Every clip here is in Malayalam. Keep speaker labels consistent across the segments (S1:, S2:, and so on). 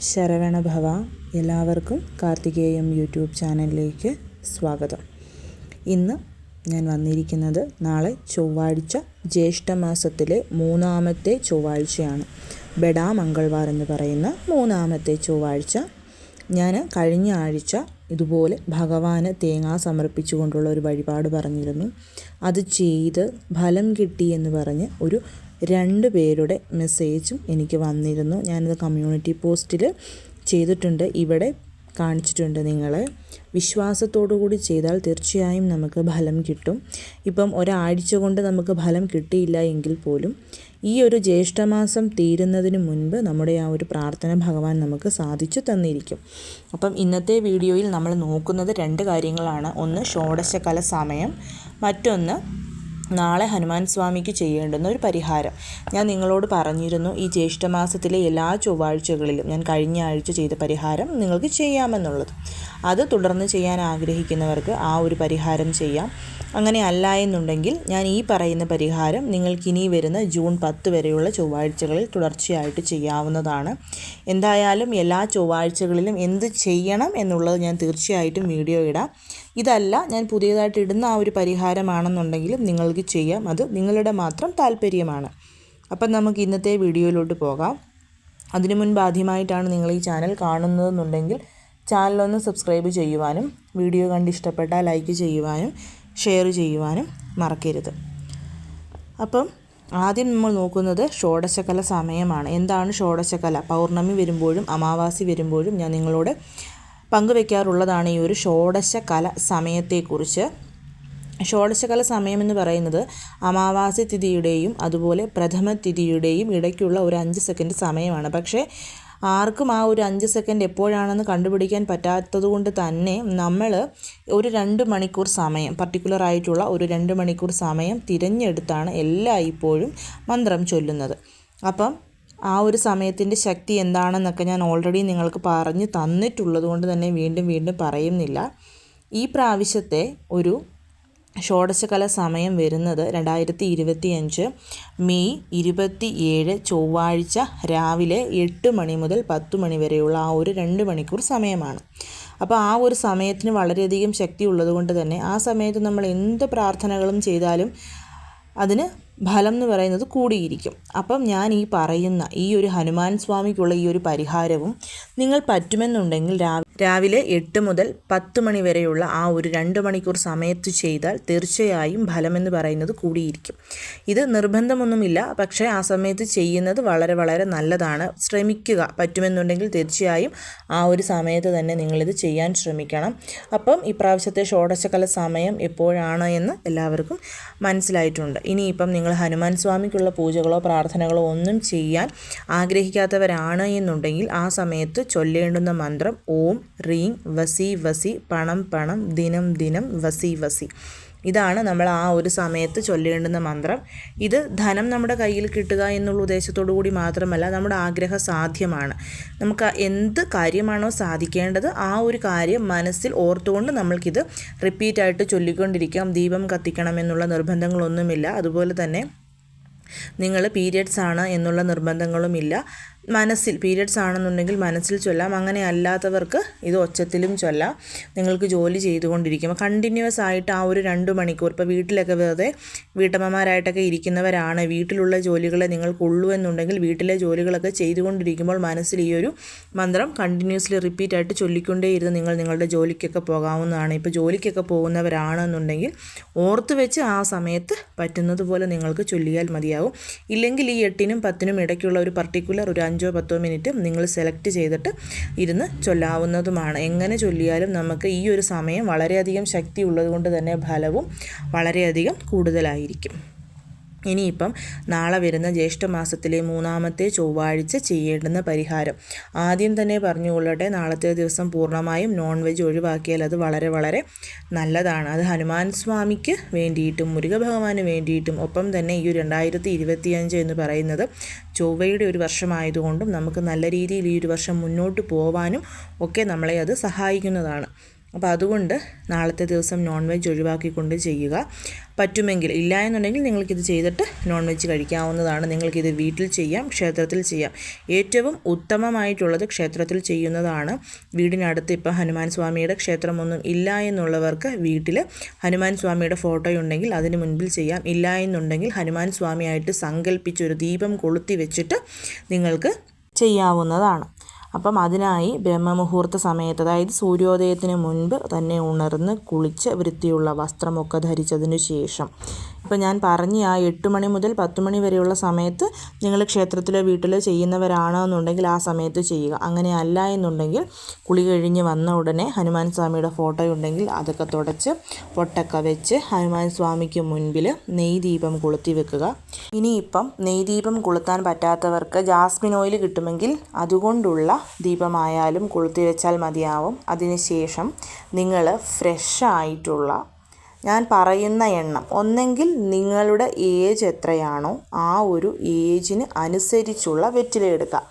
S1: ശരവണ ഭവ എല്ലാവർക്കും കാർത്തികേയം യൂട്യൂബ് ചാനലിലേക്ക് സ്വാഗതം. ഇന്ന് ഞാൻ വന്നിരിക്കുന്നത് നാളെ ചൊവ്വാഴ്ച ജ്യേഷ്ഠമാസത്തിലെ മൂന്നാമത്തെ ചൊവ്വാഴ്ചയാണ്. ബെഡാ മംഗൾവാർ എന്ന് പറയുന്ന മൂന്നാമത്തെ ചൊവ്വാഴ്ച. ഞാൻ കഴിഞ്ഞ ആഴ്ച ഇതുപോലെ ഭഗവാന് തേങ്ങ സമർപ്പിച്ചുകൊണ്ടുള്ള ഒരു വഴിപാട് പറഞ്ഞിരുന്നു. അത് ചെയ്ത് ഫലം കിട്ടി എന്ന് പറഞ്ഞ് ഒരു രണ്ട് പേരുടെ മെസ്സേജും എനിക്ക് വന്നിരുന്നു. ഞാനത് കമ്മ്യൂണിറ്റി പോസ്റ്റിൽ ചെയ്തിട്ടുണ്ട്. ഇവിടെ കാണിച്ചിട്ടുണ്ട് നിങ്ങളെ. വിശ്വാസത്തോടു കൂടി ചെയ്താൽ തീർച്ചയായും നമുക്ക് ഫലം കിട്ടും. ഇപ്പം ഒരാഴ്ച കൊണ്ട് നമുക്ക് ഫലം കിട്ടിയില്ല എങ്കിൽ പോലും ഈ ഒരു ജ്യേഷ്ഠമാസം തീരുന്നതിന് മുൻപ് നമ്മുടെ ആ ഒരു പ്രാർത്ഥന ഭഗവാൻ നമുക്ക് സാധിച്ചു തന്നിരിക്കും. അപ്പം ഇന്നത്തെ വീഡിയോയിൽ നമ്മൾ നോക്കുന്നത് രണ്ട് കാര്യങ്ങളാണ്. ഒന്ന് ഷോഡശകല സമയം മറ്റൊന്ന് നാളെ ഹനുമാൻ സ്വാമിക്ക് ചെയ്യേണ്ടുന്ന ഒരു പരിഹാരം. ഞാൻ നിങ്ങളോട് പറഞ്ഞിരുന്നു ഈ ജ്യേഷ്ഠമാസത്തിലെ എല്ലാ ചൊവ്വാഴ്ചകളിലും ഞാൻ കഴിഞ്ഞ ആഴ്ച ചെയ്ത പരിഹാരം നിങ്ങൾക്ക് ചെയ്യാമെന്നുള്ളത്. അത് തുടർന്ന് ചെയ്യാൻ ആഗ്രഹിക്കുന്നവർക്ക് ആ ഒരു പരിഹാരം ചെയ്യാം. അങ്ങനെ അല്ല എന്നുണ്ടെങ്കിൽ ഞാൻ ഈ പറയുന്ന പരിഹാരം നിങ്ങൾക്കിനി വരുന്ന ജൂൺ പത്ത് വരെയുള്ള ചൊവ്വാഴ്ചകളിൽ തുടർച്ചയായിട്ട് ചെയ്യാവുന്നതാണ്. എന്തായാലും എല്ലാ ചൊവ്വാഴ്ചകളിലും എന്ത് ചെയ്യണം എന്നുള്ളത് ഞാൻ തീർച്ചയായിട്ടും വീഡിയോ ഇടാം. ഇതല്ല ഞാൻ പുതിയതായിട്ട് ഇടുന്ന ആ ഒരു പരിഹാരമാണെന്നുണ്ടെങ്കിലും നിങ്ങൾക്ക് ചെയ്യാം. അത് നിങ്ങളുടെ മാത്രം താല്പര്യമാണ്. അപ്പം നമുക്ക് ഇന്നത്തെ വീഡിയോയിലോട്ട് പോകാം. അതിനു മുൻപ് ആദ്യമായിട്ടാണ് നിങ്ങൾ ഈ ചാനൽ കാണുന്നതെന്നുണ്ടെങ്കിൽ ചാനലൊന്ന് സബ്സ്ക്രൈബ് ചെയ്യുവാനും വീഡിയോ കണ്ട് ഇഷ്ടപ്പെട്ടാൽ ലൈക്ക് ചെയ്യുവാനും ഷെയർ ചെയ്യുവാനും മറക്കരുത്. അപ്പം ആദ്യം നമ്മൾ നോക്കുന്നത് ഷോഡശകല സമയമാണ്. എന്താണ് ഷോഡശകല? പൗർണമി വരുമ്പോഴും അമാവാസി വരുമ്പോഴും ഞാൻ നിങ്ങളോട് പങ്കുവെക്കാറുള്ളതാണ് ഈ ഒരു ഷോഡശകല സമയത്തെക്കുറിച്ച്. ഷോഡശകല സമയം എന്ന് പറയുന്നത് അമാവാസി തിഥിയുടെയും അതുപോലെ പ്രഥമ തിഥിയുടെയും ഇടയ്ക്കുള്ള ഒരു അഞ്ച് സെക്കൻഡ് സമയമാണ്. പക്ഷേ ആർക്കും ആ ഒരു അഞ്ച് സെക്കൻഡ് എപ്പോഴാണെന്ന് കണ്ടുപിടിക്കാൻ പറ്റാത്തതുകൊണ്ട് തന്നെ നമ്മൾ ഒരു രണ്ട് മണിക്കൂർ സമയം പർട്ടിക്കുലർ ആയിട്ടുള്ള ഒരു രണ്ട് മണിക്കൂർ സമയം തിരഞ്ഞെടുത്താണ് എല്ലാ ഇപ്പോഴും മന്ത്രം ചൊല്ലുന്നത്. അപ്പം ആ ഒരു സമയത്തിന്റെ ശക്തി എന്താണെന്നൊക്കെ ഞാൻ ഓൾറെഡി നിങ്ങൾക്ക് പറഞ്ഞു തന്നിട്ടുള്ളത് കൊണ്ട് തന്നെ വീണ്ടും വീണ്ടും പറയുന്നില്ല. ഈ പ്രാവശ്യത്തെ ഒരു ഷോഡശകല സമയം വരുന്നത് രണ്ടായിരത്തി ഇരുപത്തി അഞ്ച് മെയ് ഇരുപത്തി ഏഴ് ചൊവ്വാഴ്ച രാവിലെ എട്ട് മണി മുതൽ പത്ത് മണി വരെയുള്ള ആ ഒരു രണ്ട് മണിക്കൂർ സമയമാണ്. അപ്പോൾ ആ ഒരു സമയത്തിന് വളരെയധികം ശക്തി ഉള്ളതുകൊണ്ട് തന്നെ ആ സമയത്ത് നമ്മൾ എന്ത് പ്രാർത്ഥനകളും ചെയ്താലും അതിന് ഫലം എന്ന് പറയുന്നത് കൂടിയിരിക്കും. അപ്പം ഞാൻ ഈ പറയുന്ന ഈ ഒരു ഹനുമാൻ സ്വാമിക്കുള്ള ഈ ഒരു പരിഹാരവും നിങ്ങൾ പറ്റുമെന്നുണ്ടെങ്കിൽ രാവിലെ എട്ട് മുതൽ പത്ത് മണി വരെയുള്ള ആ ഒരു രണ്ട് മണിക്കൂർ സമയത്ത് ചെയ്താൽ തീർച്ചയായും ഫലമെന്ന് പറയുന്നത് കൂടിയിരിക്കും. ഇത് നിർബന്ധമൊന്നുമില്ല. പക്ഷേ ആ സമയത്ത് ചെയ്യുന്നത് വളരെ വളരെ നല്ലതാണ്. ശ്രമിക്കുക പറ്റുമെന്നുണ്ടെങ്കിൽ തീർച്ചയായും ആ ഒരു സമയത്ത് തന്നെ നിങ്ങളിത് ചെയ്യാൻ ശ്രമിക്കണം. അപ്പം ഇപ്രാവശ്യത്തെ ഷോഡശകല സമയം എപ്പോഴാണ് എന്ന് എല്ലാവർക്കും മനസ്സിലായിട്ടുണ്ട്. ഇനിയിപ്പം നിങ്ങൾ ഹനുമാൻ സ്വാമിക്കുള്ള പൂജകളോ പ്രാർത്ഥനകളോ ഒന്നും ചെയ്യാൻ ആഗ്രഹിക്കാത്തവരാണ് എന്നുണ്ടെങ്കിൽ ആ സമയത്ത് ചൊല്ലേണ്ടുന്ന മന്ത്രം ഓം റീം വസി വസി പണം പണം ദിനം ദിനം വസി വസി. ഇതാണ് നമ്മൾ ആ ഒരു സമയത്ത് ചൊല്ലേണ്ടുന്ന മന്ത്രം. ഇത് ധനം നമ്മുടെ കയ്യിൽ കിട്ടുക എന്നുള്ള ഉദ്ദേശത്തോടു കൂടി മാത്രമല്ല നമ്മുടെ ആഗ്രഹ സാധ്യമാണ്. നമുക്ക് എന്ത് കാര്യമാണോ സാധിക്കേണ്ടത് ആ ഒരു കാര്യം മനസ്സിൽ ഓർത്തുകൊണ്ട് നമ്മൾക്കിത് റിപ്പീറ്റായിട്ട് ചൊല്ലിക്കൊണ്ടിരിക്കാം. ദീപം കത്തിക്കണം എന്നുള്ള നിർബന്ധങ്ങളൊന്നുമില്ല. അതുപോലെ തന്നെ നിങ്ങൾ പീരിയഡ്സ് ആണ് എന്നുള്ള നിർബന്ധങ്ങളുമില്ല. മനസ്സിൽ പീരിയഡ്സ് ആണെന്നുണ്ടെങ്കിൽ മനസ്സിൽ ചൊല്ലാം. അങ്ങനെ അല്ലാത്തവർക്ക് ഇത് ഒച്ചത്തിലും ചൊല്ലാം. നിങ്ങൾക്ക് ജോലി ചെയ്തുകൊണ്ടിരിക്കുമ്പോൾ കണ്ടിന്യൂസ് ആയിട്ട് ആ ഒരു രണ്ട് മണിക്കൂർ ഇപ്പോൾ വീട്ടിലൊക്കെ വെറുതെ വീട്ടമ്മമാരായിട്ടൊക്കെ ഇരിക്കുന്നവരാണ്. വീട്ടിലുള്ള ജോലികളെ നിങ്ങൾക്കുള്ളൂ എന്നുണ്ടെങ്കിൽ വീട്ടിലെ ജോലികളൊക്കെ ചെയ്തുകൊണ്ടിരിക്കുമ്പോൾ മനസ്സിൽ ഈ ഒരു മന്ത്രം കണ്ടിന്യൂസ്ലി റിപ്പീറ്റ് ആയിട്ട് ചൊല്ലിക്കൊണ്ടേയിരുന്ന് നിങ്ങൾ നിങ്ങളുടെ ജോലിക്കൊക്കെ പോകാവുന്നതാണ്. ഇപ്പോൾ ജോലിക്കൊക്കെ പോകുന്നവരാണെന്നുണ്ടെങ്കിൽ ഓർത്ത് വെച്ച് ആ സമയത്ത് പറ്റുന്നത് പോലെ നിങ്ങൾക്ക് ചൊല്ലിയാൽ മതിയാവും. ഇല്ലെങ്കിൽ ഈ എട്ടിനും പത്തിനും ഇടയ്ക്കുള്ള ഒരു പർട്ടിക്കുലർ ഒരു അഞ്ചോ പത്തോ മിനിറ്റ് നിങ്ങൾ സെലക്ട് ചെയ്തിട്ട് ഇരുന്ന് ചൊല്ലാവുന്നതുമാണ്. എങ്ങനെ ചൊല്ലിയാലും നമുക്ക് ഈ ഒരു സമയം വളരെയധികം ശക്തി ഉള്ളതുകൊണ്ട് തന്നെ ഫലവും വളരെയധികം കൂടുതലായിരിക്കും. ഇനിയിപ്പം നാളെ വരുന്ന ജ്യേഷ്ഠമാസത്തിലെ മൂന്നാമത്തെ ചൊവ്വാഴ്ച ചെയ്യേണ്ടുന്ന പരിഹാരം. ആദ്യം തന്നെ പറഞ്ഞുകൊള്ളട്ടെ നാളത്തെ ദിവസം പൂർണമായും നോൺ വെജ് ഒഴിവാക്കിയാൽ അത് വളരെ വളരെ നല്ലതാണ്. അത് ഹനുമാൻ സ്വാമിക്ക് വേണ്ടിയിട്ടും മുരുക ഭഗവാന് വേണ്ടിയിട്ടും ഒപ്പം തന്നെ ഈ രണ്ടായിരത്തി ഇരുപത്തിയഞ്ച് എന്ന് പറയുന്നത് ചൊവ്വയുടെ ഒരു വർഷമായതുകൊണ്ടും നമുക്ക് നല്ല രീതിയിൽ ഈ ഒരു വർഷം മുന്നോട്ട് പോവാനും ഒക്കെ നമ്മളെ അത് സഹായിക്കുന്നതാണ്. അപ്പോൾ അതുകൊണ്ട് നാളത്തെ ദിവസം നോൺ വെജ് ഒഴിവാക്കിക്കൊണ്ട് ചെയ്യുക. പറ്റുമെങ്കിൽ ഇല്ല എന്നുണ്ടെങ്കിൽ നിങ്ങൾക്കിത് ചെയ്തിട്ട് നോൺ വെജ് കഴിക്കാവുന്നതാണ്. നിങ്ങൾക്കിത് വീട്ടിൽ ചെയ്യാം ക്ഷേത്രത്തിൽ ചെയ്യാം. ഏറ്റവും ഉത്തമമായിട്ടുള്ളത് ക്ഷേത്രത്തിൽ ചെയ്യുന്നതാണ്. വീടിനടുത്ത് ഇപ്പോൾ ഹനുമാൻ സ്വാമിയുടെ ക്ഷേത്രമൊന്നും ഇല്ല എന്നുള്ളവർക്ക് വീട്ടിൽ ഹനുമാൻ സ്വാമിയുടെ ഫോട്ടോ ഉണ്ടെങ്കിൽ അതിന് മുൻപിൽ ചെയ്യാം. ഇല്ല എന്നുണ്ടെങ്കിൽ ഹനുമാൻ സ്വാമിയായിട്ട് സങ്കല്പിച്ചൊരു ദീപം കൊളുത്തി വെച്ചിട്ട് നിങ്ങൾക്ക് ചെയ്യാവുന്നതാണ്. അപ്പം അതിനായി ബ്രഹ്മമുഹൂർത്ത സമയത്ത് അതായത് സൂര്യോദയത്തിന് മുൻപ് തന്നെ ഉണർന്ന് കുളിച്ച് വൃത്തിയുള്ള വസ്ത്രമൊക്കെ ധരിച്ചതിന് ശേഷം ഇപ്പം ഞാൻ പറഞ്ഞ ആ എട്ട് മണി മുതൽ പത്ത് മണി വരെയുള്ള സമയത്ത് നിങ്ങൾ ക്ഷേത്രത്തിലോ വീട്ടിലോ ചെയ്യുന്നവരാണോ എന്നുണ്ടെങ്കിൽ ആ സമയത്ത് ചെയ്യുക. അങ്ങനെ അല്ല എന്നുണ്ടെങ്കിൽ കുളി കഴിഞ്ഞ് വന്ന ഉടനെ ഹനുമാൻ സ്വാമിയുടെ ഫോട്ടോ ഉണ്ടെങ്കിൽ അതൊക്കെ തുടച്ച് പൊട്ടൊക്കെ വെച്ച് ഹനുമാൻ സ്വാമിക്ക് മുൻപിൽ നെയ് ദീപം കൊളുത്തി വെക്കുക. ഇനിയിപ്പം നെയ് ദീപം കൊളുത്താൻ പറ്റാത്തവർക്ക് ജാസ്മിൻ ഓയിൽ കിട്ടുമെങ്കിൽ അതുകൊണ്ടുള്ള ദീപമായാലും കൊളുത്തി വെച്ചാൽ മതിയാവും. അതിനുശേഷം നിങ്ങൾ ഫ്രഷ് ആയിട്ടുള്ള ഞാൻ പറയുന്ന എണ്ണം. ഒന്നെങ്കിൽ നിങ്ങളുടെ ഏജ് എത്രയാണോ ആ ഒരു ഏജിന് അനുസരിച്ചുള്ള വെറ്റില എടുക്കുക.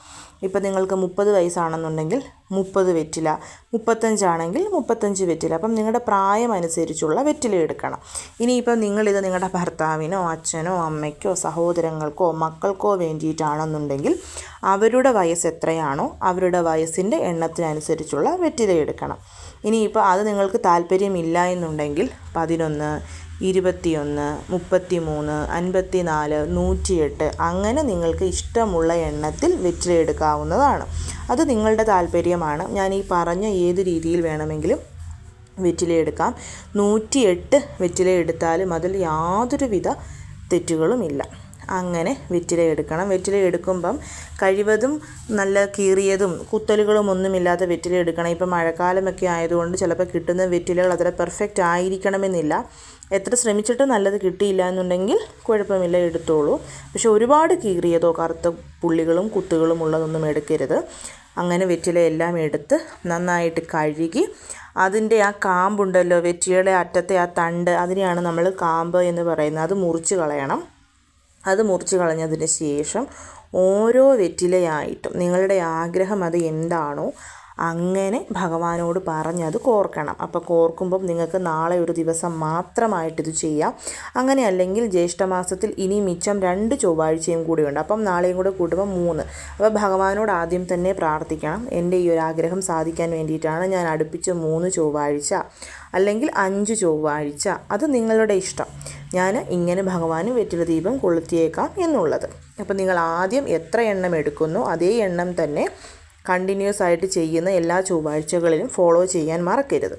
S1: ഇപ്പം നിങ്ങൾക്ക് മുപ്പത് വയസ്സാണെന്നുണ്ടെങ്കിൽ മുപ്പത് വെറ്റില മുപ്പത്തഞ്ചാണെങ്കിൽ മുപ്പത്തഞ്ച് വെറ്റില. അപ്പം നിങ്ങളുടെ പ്രായം അനുസരിച്ചുള്ള വെറ്റില എടുക്കണം. ഇനിയിപ്പം നിങ്ങളിത് നിങ്ങളുടെ ഭർത്താവിനോ അച്ഛനോ അമ്മയ്ക്കോ സഹോദരങ്ങൾക്കോ മക്കൾക്കോ വേണ്ടിയിട്ടാണെന്നുണ്ടെങ്കിൽ അവരുടെ വയസ്സ് എത്രയാണോ അവരുടെ വയസ്സിന്റെ എണ്ണത്തിനനുസരിച്ചുള്ള വെറ്റില എടുക്കണം. ഇനിയിപ്പോൾ അത് നിങ്ങൾക്ക് താല്പര്യമില്ല എന്നുണ്ടെങ്കിൽ പതിനൊന്ന് ഇരുപത്തിയൊന്ന് മുപ്പത്തി മൂന്ന് അൻപത്തി നാല് നൂറ്റിയെട്ട് അങ്ങനെ നിങ്ങൾക്ക് ഇഷ്ടമുള്ള എണ്ണത്തിൽ വെറ്റിലെടുക്കാവുന്നതാണ്. അത് നിങ്ങളുടെ താല്പര്യമാണ്. ഞാൻ ഈ പറഞ്ഞ ഏത് രീതിയിൽ വേണമെങ്കിലും വെറ്റിലെടുക്കാം. നൂറ്റിയെട്ട് വെറ്റില എടുത്താലും അതിൽ യാതൊരുവിധ തെറ്റുകളുമില്ല. അങ്ങനെ വെറ്റില എടുക്കണം. വെറ്റില എടുക്കുമ്പം കഴിവതും നല്ല കീറിയതും കുത്തലുകളും ഒന്നുമില്ലാത്ത വെറ്റില എടുക്കണം. ഇപ്പം മഴക്കാലമൊക്കെ ആയതുകൊണ്ട് ചിലപ്പോൾ കിട്ടുന്ന വെറ്റിലകൾ അത്ര പെർഫെക്റ്റ് ആയിരിക്കണമെന്നില്ല. എത്ര ശ്രമിച്ചിട്ടും നല്ലത് കിട്ടിയില്ല എന്നുണ്ടെങ്കിൽ കുഴപ്പമില്ല എടുത്തോളൂ. പക്ഷെ ഒരുപാട് കീറിയതോ കറുത്ത പുള്ളികളും കുത്തുകളും ഉള്ളതൊന്നും എടുക്കരുത്. അങ്ങനെ വെറ്റില എല്ലാം എടുത്ത് നന്നായിട്ട് കഴുകി അതിന്റെ ആ കാമ്പുണ്ടല്ലോ വെറ്റിലയുടെ അറ്റത്തെ ആ തണ്ട് അതിനെയാണ് നമ്മൾ കാമ്പ് എന്ന് പറയുന്നത്. അത് മുറിച്ച് കളയണം. അത് മുറിച്ച് കളഞ്ഞതിന് ശേഷം ഓരോ വെറ്റിലയായിട്ടും നിങ്ങളുടെ ആഗ്രഹം അത് എന്താണോ അങ്ങനെ ഭഗവാനോട് പറഞ്ഞത് കോർക്കണം. അപ്പോൾ കോർക്കുമ്പം നിങ്ങൾക്ക് നാളെ ഒരു ദിവസം മാത്രമായിട്ടിത് ചെയ്യാം. അങ്ങനെ അല്ലെങ്കിൽ ജ്യേഷ്ഠമാസത്തിൽ ഇനി മിച്ചം രണ്ട് ചൊവ്വാഴ്ചയും കൂടിയുണ്ട് അപ്പം നാളെയും കൂടെ കൂട്ടുമ്പോൾ മൂന്ന്. അപ്പോൾ ഭഗവാനോട് ആദ്യം തന്നെ പ്രാർത്ഥിക്കണം. എന്റെ ഈ ഒരു ആഗ്രഹം സാധിക്കാൻ വേണ്ടിയിട്ടാണ് ഞാൻ അടുപ്പിച്ച് മൂന്ന് ചൊവ്വാഴ്ച. അല്ലെങ്കിൽ അഞ്ച് ചൊവ്വാഴ്ച. അത് നിങ്ങളുടെ ഇഷ്ടം. ഞാൻ ഇങ്ങനെ ഭഗവാന് വെറ്റില ദീപം കൊളുത്തിയേക്കാം എന്നുള്ളത്. അപ്പോൾ നിങ്ങൾ ആദ്യം എത്ര എണ്ണം എടുക്കുന്നു അതേ എണ്ണം തന്നെ കണ്ടിന്യൂസ് ആയിട്ട് ചെയ്യുന്ന എല്ലാ ചൊവ്വാഴ്ചകളിലും ഫോളോ ചെയ്യാൻ മറക്കരുത്.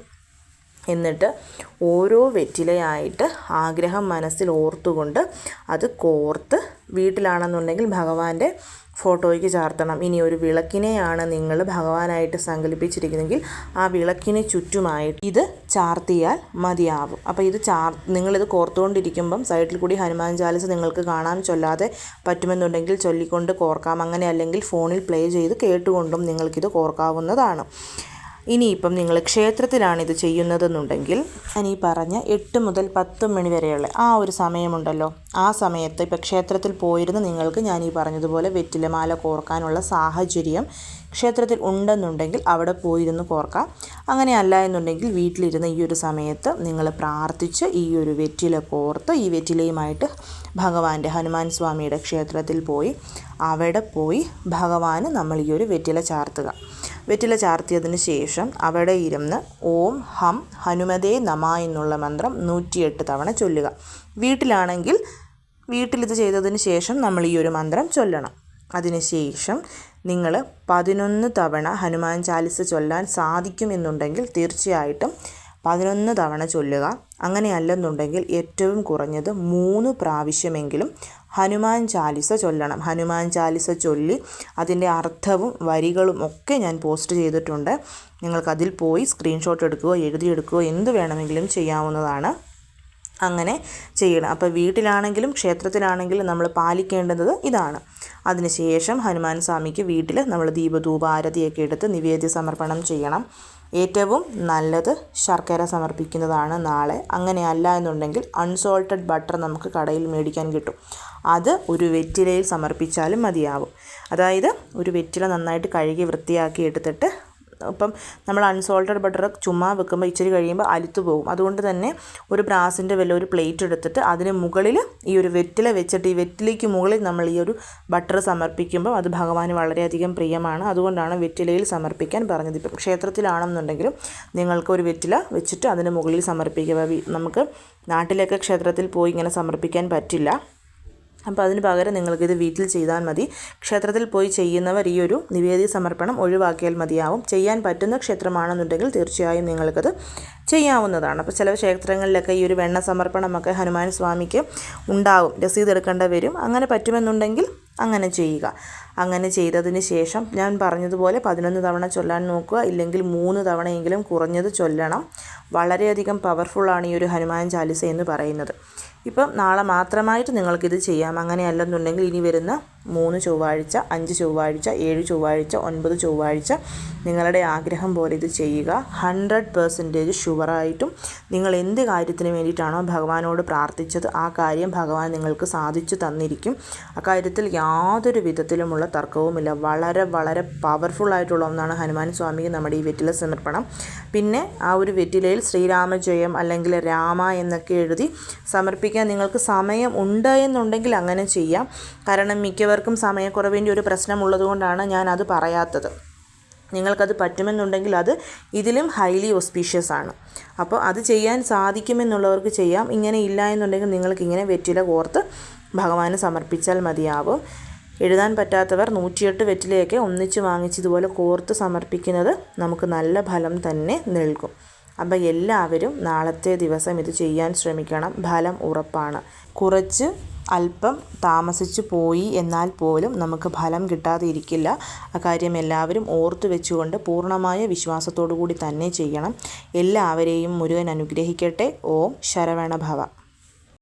S1: എന്നിട്ട് ഓരോ വെറ്റിലയായിട്ട് ആഗ്രഹം മനസ്സിൽ ഓർത്തുകൊണ്ട് അത് കോർത്ത് വീട്ടിലാണെന്നുണ്ടെങ്കിൽ ഭഗവാന്റെ ഫോട്ടോയ്ക്ക് ചാർത്തണം. ഇനി ഒരു വിളക്കിനെയാണ് നിങ്ങൾ ഭഗവാനായിട്ട് സങ്കല്പിച്ചിരിക്കുന്നതെങ്കിൽ ആ വിളക്കിന് ചുറ്റുമായിട്ട് ഇത് ചാർത്തിയാൽ മതിയാവും. അപ്പോൾ ഇത് ചാർ നിങ്ങളിത് കോർത്തുകൊണ്ടിരിക്കുമ്പം സൈഡിൽ കൂടി ഹനുമാൻ ചാലിസ് നിങ്ങൾക്ക് കാണാൻ ചൊല്ലാതെ പറ്റുമെന്നുണ്ടെങ്കിൽ ചൊല്ലിക്കൊണ്ട് കോർക്കാം. അങ്ങനെ അല്ലെങ്കിൽ ഫോണിൽ പ്ലേ ചെയ്ത് കേട്ടുകൊണ്ടും നിങ്ങൾക്കിത് കോർക്കാവുന്നതാണ്. ഇനിയിപ്പം നിങ്ങൾ ക്ഷേത്രത്തിലാണ് ഇത് ചെയ്യുന്നതെന്നുണ്ടെങ്കിൽ ഞാൻ ഈ പറഞ്ഞ എട്ട് മുതൽ പത്ത് മണി വരെയുള്ള ആ ഒരു സമയമുണ്ടല്ലോ. ആ സമയത്ത് ഇപ്പം ക്ഷേത്രത്തിൽ പോയിരുന്ന നിങ്ങൾക്ക് ഞാൻ ഈ പറഞ്ഞതുപോലെ വെറ്റിലമാല കോർക്കാനുള്ള സാഹചര്യം ക്ഷേത്രത്തിൽ ഉണ്ടെന്നുണ്ടെങ്കിൽ അവിടെ പോയിരുന്ന് കോർക്കാം. അങ്ങനെ അല്ല എന്നുണ്ടെങ്കിൽ വീട്ടിലിരുന്ന് ഈ ഒരു സമയത്ത് നിങ്ങൾ പ്രാർത്ഥിച്ച് ഈ ഒരു വെറ്റില കോർത്ത് ഈ വെറ്റിലയുമായിട്ട് ഭഗവാന്റെ ഹനുമാൻ സ്വാമിയുടെ ക്ഷേത്രത്തിൽ പോയി അവിടെ പോയി ഭഗവാന് നമ്മൾ ഈ ഒരു വെറ്റില ചാർത്തുക. വെറ്റില ചാർത്തിയതിന് ശേഷം അവിടെ ഇരുന്ന് ഓം ഹം ഹനുമതേ നമ എന്നുള്ള മന്ത്രം നൂറ്റിയെട്ട് തവണ ചൊല്ലുക. വീട്ടിലാണെങ്കിൽ വീട്ടിലിത് ചെയ്തതിന് ശേഷം നമ്മൾ ഈ ഒരു മന്ത്രം ചൊല്ലണം. അതിനുശേഷം നിങ്ങൾ പതിനൊന്ന് തവണ ഹനുമാൻ ചാലിസ് ചൊല്ലാൻ സാധിക്കുമെന്നുണ്ടെങ്കിൽ തീർച്ചയായിട്ടും പതിനൊന്ന് തവണ ചൊല്ലുക. അങ്ങനെയല്ലെന്നുണ്ടെങ്കിൽ ഏറ്റവും കുറഞ്ഞത് മൂന്ന് പ്രാവശ്യമെങ്കിലും ഹനുമാൻ ചാലിസ ചൊല്ലണം. ഹനുമാൻ ചാലിസ ചൊല്ലി അതിന്റെ അർത്ഥവും വരികളും ഒക്കെ ഞാൻ പോസ്റ്റ് ചെയ്തിട്ടുണ്ട്. നിങ്ങൾക്കതിൽ പോയി സ്ക്രീൻഷോട്ട് എടുക്കുകയോ എഴുതിയെടുക്കുകയോ എന്ത് വേണമെങ്കിലും ചെയ്യാവുന്നതാണ്. അങ്ങനെ ചെയ്യണം. അപ്പോൾ വീട്ടിലാണെങ്കിലും ക്ഷേത്രത്തിലാണെങ്കിലും നമ്മൾ പാലിക്കേണ്ടത് ഇതാണ്. അതിനുശേഷം ഹനുമാൻ സ്വാമിക്ക് വീട്ടിൽ നമ്മൾ ദീപധൂപാരതിയൊക്കെ എടുത്ത് നിവേദ്യ സമർപ്പണം ചെയ്യണം. ഏറ്റവും നല്ലത് ശർക്കര സമർപ്പിക്കുന്നതാണ് നാളെ. അങ്ങനെ അല്ല എന്നുണ്ടെങ്കിൽ അൺസോൾട്ടഡ് ബട്ടർ നമുക്ക് കടയിൽ മേടിക്കാൻ കിട്ടും. അത് ഒരു വെറ്റിലയിൽ സമർപ്പിച്ചാലും മതിയാവും. അതായത് ഒരു വെറ്റില നന്നായിട്ട് കഴുകി വൃത്തിയാക്കി എടുത്തിട്ട് ഇപ്പം നമ്മൾ അൺസോൾട്ടഡ് ബട്ടർ ചുമ്മാ വെക്കുമ്പോൾ ഇച്ചിരി കഴിയുമ്പോൾ അലുത്തു പോകും. അതുകൊണ്ട് തന്നെ ഒരു ബ്രാസിന്റെ വല്ല ഒരു പ്ലേറ്റ് എടുത്തിട്ട് അതിന് മുകളിൽ ഈ ഒരു വെറ്റില വെച്ചിട്ട് ഈ വെറ്റിലയ്ക്ക് മുകളിൽ നമ്മൾ ഈ ഒരു ബട്ടർ സമർപ്പിക്കുമ്പോൾ അത് ഭഗവാന് വളരെയധികം പ്രിയമാണ്. അതുകൊണ്ടാണ് വെറ്റിലയിൽ സമർപ്പിക്കാൻ പറഞ്ഞത്. ഇപ്പം ക്ഷേത്രത്തിലാണെന്നുണ്ടെങ്കിലും നിങ്ങൾക്ക് ഒരു വെറ്റില വെച്ചിട്ട് അതിന് മുകളിൽ സമർപ്പിക്കുക. നമുക്ക് നാട്ടിലൊക്കെ ക്ഷേത്രത്തിൽ പോയി ഇങ്ങനെ സമർപ്പിക്കാൻ പറ്റില്ല. അപ്പോൾ അതിന് പകരം നിങ്ങൾക്കിത് വീട്ടിൽ ചെയ്താൽ മതി. ക്ഷേത്രത്തിൽ പോയി ചെയ്യുന്നവർ ഈ ഒരു നിവേദ്യ സമർപ്പണം ഒഴിവാക്കിയാൽ മതിയാവും. ചെയ്യാൻ പറ്റുന്ന ക്ഷേത്രമാണെന്നുണ്ടെങ്കിൽ തീർച്ചയായും നിങ്ങൾക്കത് ചെയ്യാവുന്നതാണ്. അപ്പോൾ ചില ക്ഷേത്രങ്ങളിലൊക്കെ ഈ ഒരു വെണ്ണ സമർപ്പണമൊക്കെ ഹനുമാൻ സ്വാമിക്ക് ഉണ്ടാവും. രസീത് എടുക്കേണ്ട വരും. അങ്ങനെ പറ്റുമെന്നുണ്ടെങ്കിൽ അങ്ങനെ ചെയ്യുക. അങ്ങനെ ചെയ്തതിന് ശേഷം ഞാൻ പറഞ്ഞതുപോലെ പതിനൊന്ന് തവണ ചൊല്ലാൻ നോക്കുക. ഇല്ലെങ്കിൽ മൂന്ന് തവണയെങ്കിലും കുറഞ്ഞത് ചൊല്ലണം. വളരെയധികം പവർഫുള്ളാണ് ഈ ഒരു ഹനുമാൻ ചാലിസ എന്ന് പറയുന്നത്. ഇപ്പം നാളെ മാത്രമായിട്ട് നിങ്ങൾക്കിത് ചെയ്യാം. അങ്ങനെയല്ലെന്നുണ്ടെങ്കിൽ ഇനി വരുന്ന മൂന്ന് ചൊവ്വാഴ്ച അഞ്ച് ചൊവ്വാഴ്ച ഏഴ് ചൊവ്വാഴ്ച ഒൻപത് ചൊവ്വാഴ്ച. നിങ്ങളുടെ ആഗ്രഹം പോലെ ഇത് ചെയ്യുക. ഹൺഡ്രഡ് പെർസെന്റേജ് ഷുവറായിട്ടും നിങ്ങൾ എന്ത് കാര്യത്തിന് വേണ്ടിയിട്ടാണോ ഭഗവാനോട് പ്രാർത്ഥിച്ചത് ആ കാര്യം ഭഗവാൻ നിങ്ങൾക്ക് സാധിച്ചു തന്നിരിക്കും. അക്കാര്യത്തിൽ യാതൊരു വിധത്തിലുമുള്ള തർക്കവുമില്ല. വളരെ വളരെ പവർഫുൾ ആയിട്ടുള്ള ഒന്നാണ് ഹനുമാൻ സ്വാമിക്ക് നമ്മുടെ ഈ വെറ്റില സമർപ്പണം. പിന്നെ ആ ഒരു വെറ്റിലയിൽ ശ്രീരാമജയം അല്ലെങ്കിൽ രാമ എന്നൊക്കെ എഴുതി സമർപ്പിക്കാൻ നിങ്ങൾക്ക് സമയം ഉണ്ട് എന്നുണ്ടെങ്കിൽ അങ്ങനെ ചെയ്യാം. കാരണം മിക്കവർക്കും സമയക്കുറവിന്റെ ഒരു പ്രശ്നമുള്ളതുകൊണ്ടാണ് ഞാൻ അത് പറയാത്തത്. നിങ്ങൾക്കത് പറ്റുമെന്നുണ്ടെങ്കിൽ അത് ഇതിലും ഹൈലി ഒസ്പീഷ്യസ് ആണ്. അപ്പോൾ അത് ചെയ്യാൻ സാധിക്കുമെന്നുള്ളവർക്ക് ചെയ്യാം. ഇങ്ങനെ ഇല്ല എന്നുണ്ടെങ്കിൽ നിങ്ങൾക്ക് ഇങ്ങനെ വെറ്റില കോർത്ത് ഭഗവാന് സമർപ്പിച്ചാൽ മതിയാവും. എഴുതാൻ പറ്റാത്തവർ നൂറ്റിയെട്ട് വെറ്റിലയൊക്കെ ഒന്നിച്ച് വാങ്ങിച്ച് ഇതുപോലെ കോർത്ത് സമർപ്പിക്കുന്നത് നമുക്ക് നല്ല ഫലം തന്നെ നൽകും. അപ്പോൾ എല്ലാവരും നാളത്തെ ദിവസം ഇത് ചെയ്യാൻ ശ്രമിക്കണം. ഫലം ഉറപ്പാണ്. കുറച്ച് അല്പം താമസിച്ചു പോയി എന്നാൽ പോലും നമുക്ക് ഫലം കിട്ടാതെ ഇരിക്കില്ല അക്കാര്യം എല്ലാവരും ഓർത്തു വെച്ചുകൊണ്ട് പൂർണമായ വിശ്വാസത്തോടു കൂടി തന്നെ ചെയ്യണം. എല്ലാവരെയും മുരുകൻ അനുഗ്രഹിക്കട്ടെ. ഓം ശരവണ ഭവ